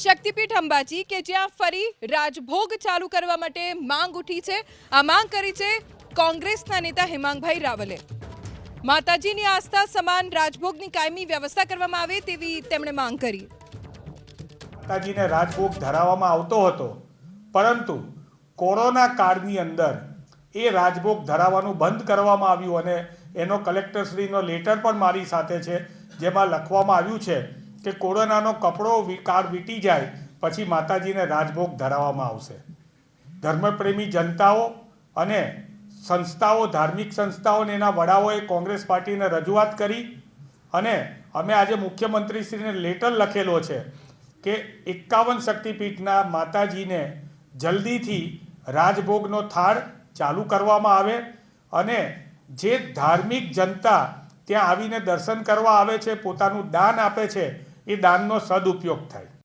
શક્તિપીઠ અંબાજી કે જ્યાં ફરી રાજભોગ ચાલુ કરવા માટે માંગ ઉઠી છે. આ માંગ કરી છે કોંગ્રેસના નેતા હેમાંગભાઈ રાવલે. માતાજીની આસ્થા સમાન રાજભોગની કાયમી વ્યવસ્થા કરવામાં આવે તેવી તેમણે માંગ કરી. માતાજીને રાજભોગ ધરાવવામાં આવતો હતો, પરંતુ કોરોના કાળની અંદર એ રાજભોગ ધરાવવાનું બંધ કરવામાં આવ્યું અને એનો કલેક્ટરશ્રીનો લેટર પણ મારી સાથે છે, જેમાં લખવામાં આવ્યું છે કે કોરોનાનો કપડો વિકાર વીટી જાય, પછી માતાજીને રાજભોગ ધરાવવામાં આવશે. ધર્મપ્રેમી જનતાઓ અને સંસ્થાઓ, ધાર્મિક સંસ્થાઓ અને એના વડાઓએ કોંગ્રેસ પાર્ટીને રજૂઆત કરી અને અમે આજે મુખ્યમંત્રીશ્રીને લેટર લખેલો છે કે એકાવન શક્તિપીઠના માતાજીને જલ્દીથી રાજભોગનો થાળ ચાલુ કરવામાં આવે અને જે ધાર્મિક જનતા ત્યાં આવીને દર્શન કરવા આવે છે, પોતાનું દાન આપે છે એ દાનનો સદુપયોગ થાય.